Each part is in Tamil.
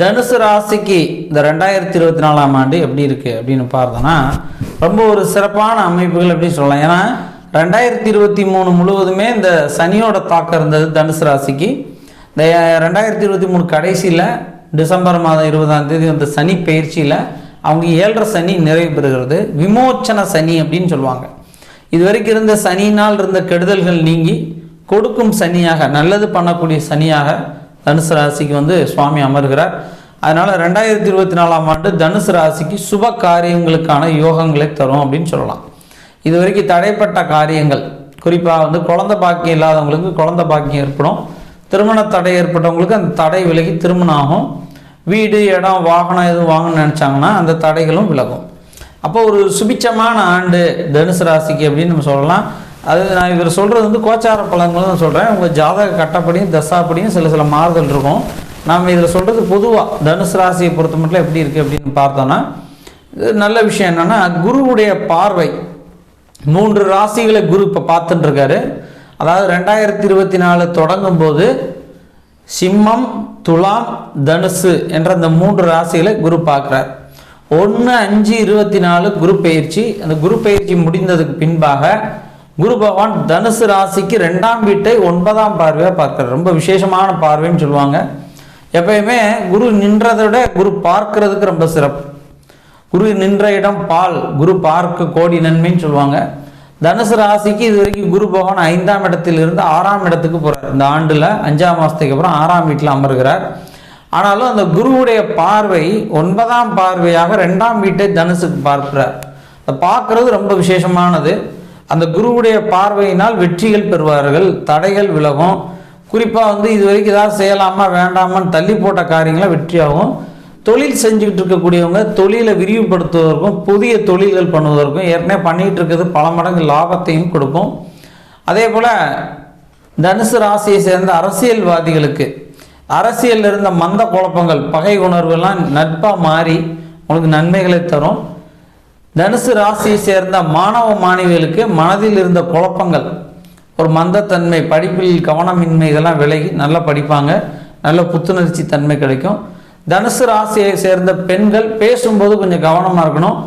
தனுசு ராசிக்கு இந்த ரெண்டாயிரத்தி இருபத்தி நாலாம் ஆண்டு எப்படி இருக்குது அப்படின்னு பார்த்தோன்னா ரொம்ப ஒரு சிறப்பான அமைப்புகள் அப்படின்னு சொல்லலாம். ஏன்னா ரெண்டாயிரத்தி இருபத்தி மூணு முழுவதுமே இந்த சனியோட தாக்கம் இருந்தது தனுசு ராசிக்கு. இந்த ரெண்டாயிரத்தி இருபத்தி மூணு கடைசியில் டிசம்பர் மாதம் இருபதாம் தேதி அந்த சனி பயிற்சியில் அவங்க ஏழரை சனி நிறைவு பெறுகிறது. விமோச்சன சனி அப்படின்னு சொல்லுவாங்க. இது வரைக்கும் இருந்த சனியினால் இருந்த கெடுதல்கள் நீங்கி கொடுக்கும் சனியாக நல்லது பண்ணக்கூடிய சனியாக தனுசு ராசிக்கு வந்து சுவாமி அமர்கிறார். அதனால் ரெண்டாயிரத்தி இருபத்தி நாலாம் ஆண்டு தனுசு ராசிக்கு சுப காரியங்களுக்கான யோகங்களை தரும் அப்படின்னு சொல்லலாம். இது வரைக்கும் தடைப்பட்ட காரியங்கள். குறிப்பாக வந்து குழந்தை பாக்கியம் இல்லாதவங்களுக்கு குழந்தை பாக்கியம் ஏற்படும். திருமண தடை ஏற்பட்டவங்களுக்கு அந்த தடை விலகி திருமணம் ஆகும். வீடு இடம் வாகனம் எதுவும் வாங்கணும்னு நினச்சாங்கன்னா அந்த தடைகளும் விலகும். அப்போ ஒரு சுபிச்சமான ஆண்டு தனுசு ராசிக்கு அப்படின்னு நம்ம சொல்லலாம். அது நான் இவர் சொல்கிறது வந்து கோச்சார பலன்களும் தான் சொல்கிறேன் உங்கள் ஜாதக கட்டப்படியும் தசாப்படியும் சில சில மாறுதல் இருக்கும். நாம் இதில் சொல்கிறது பொதுவாக தனுசு ராசியை பொறுத்த மட்டும் எப்படி இருக்குது அப்படின்னு பார்த்தோன்னா இது நல்ல விஷயம் என்னென்னா குருவுடைய பார்வை மூன்று ராசிகளை குரு இப்போ பார்த்துட்டுருக்காரு. அதாவது ரெண்டாயிரத்தி இருபத்தி நாலு தொடங்கும் போது சிம்மம் துலாம் தனுசு என்ற அந்த மூன்று ராசிகளை குரு பார்க்குறார். ஒன்று அஞ்சு இருபத்தி நாலு குரு பயிற்சி அந்த குரு பயிற்சி முடிந்ததுக்கு பின்பாக குரு பகவான் தனுசு ராசிக்கு ரெண்டாம் வீட்டை ஒன்பதாம் பார்வையாக பார்க்குறார். ரொம்ப விசேஷமான பார்வைன்னு சொல்லுவாங்க. எப்பயுமே குரு நின்றதை விட குரு பார்க்கறதுக்கு ரொம்ப சிறப்பு. குரு நின்ற இடம் பால் குரு பார்க்க கோடி நன்மைன்னு சொல்லுவாங்க. தனுசு ராசிக்கு இது வரைக்கும் குரு பகவான் ஐந்தாம் இடத்திலிருந்து ஆறாம் இடத்துக்கு போகிறார் இந்த ஆண்டில் அஞ்சாம் மாதத்துக்கு அப்புறம் ஆறாம் வீட்டில் அமர்கிறார். ஆனாலும் அந்த குருவுடைய பார்வை ஒன்பதாம் பார்வையாக ரெண்டாம் வீட்டை தனுசுக்கு பார்க்கிறார். அதை பார்க்கறது ரொம்ப விசேஷமானது. அந்த குருவுடைய பார்வையினால் வெற்றிகள் பெறுவார்கள் தடைகள் விலகும். குறிப்பாக வந்து இது வரைக்கும் ஏதாவது செய்யலாமா வேண்டாமான்னு தள்ளி போட்ட காரியங்களை வெற்றியாகும். தொழில் செஞ்சுக்கிட்டு இருக்கக்கூடியவங்க தொழிலை விரிவுபடுத்துவதற்கும் புதிய தொழில்கள் பண்ணுவதற்கும் ஏற்கனவே பண்ணிகிட்டு இருக்கிறது பல மடங்கு லாபத்தையும் கொடுக்கும். அதே போல் தனுசு ராசியை சேர்ந்த அரசியல்வாதிகளுக்கு அரசியலில் இருந்த மந்த குழப்பங்கள் பகை உணர்வுலாம் நட்பாக மாறி உங்களுக்கு நன்மைகளை தரும். தனுசு ராசியை சேர்ந்த மாணவ மாணவிகளுக்கு மனதில் இருந்த குழப்பங்கள் ஒரு மந்தத்தன்மை படிப்பில் கவனமின்மை இதெல்லாம் விலகி நல்லா படிப்பாங்க. நல்ல புத்துணர்ச்சி தன்மை கிடைக்கும். தனுசு ராசியை சேர்ந்த பெண்கள் பேசும்போது கொஞ்சம் கவனமாக இருக்கணும்.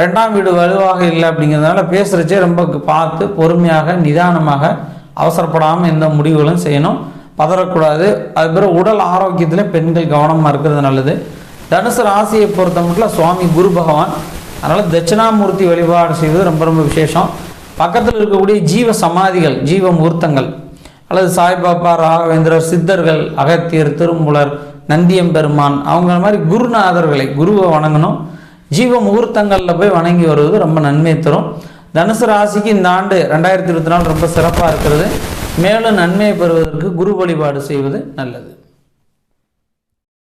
ரெண்டாம் வீடு வலுவாக இல்லை அப்படிங்கிறதுனால பேசுகிறச்சே ரொம்ப பார்த்து பொறுமையாக நிதானமாக அவசரப்படாமல் எந்த முடிவுகளும் செய்யணும். பதறக்கூடாது. அது பிறகு உடல் ஆரோக்கியத்தில் பெண்கள் கவனமாக இருக்கிறது நல்லது. தனுசு ராசியை பொறுத்த மட்டும் சுவாமி குரு பகவான் அதனால் தட்சிணாமூர்த்தி வழிபாடு செய்வது ரொம்ப ரொம்ப விசேஷம். பக்கத்தில் இருக்கக்கூடிய ஜீவ சமாதிகள் ஜீவ மூர்த்தங்கள் அல்லது சாய்பாபா ராகவேந்திரர் சித்தர்கள் அகத்தியர் திருமூலர் நந்தியம்பெருமான் அவங்க மாதிரி குருநாதர்களை குருவை வணங்கணும். ஜீவ முகூர்த்தங்களில் போய் வணங்கி வருவது ரொம்ப நன்மை தரும். தனுசு ராசிக்கு இந்த ஆண்டு ரெண்டாயிரத்தி இருபத்தி நாலு ரொம்ப சிறப்பாக இருக்கிறது. மேலும் நன்மையை பெறுவதற்கு குரு வழிபாடு செய்வது நல்லது.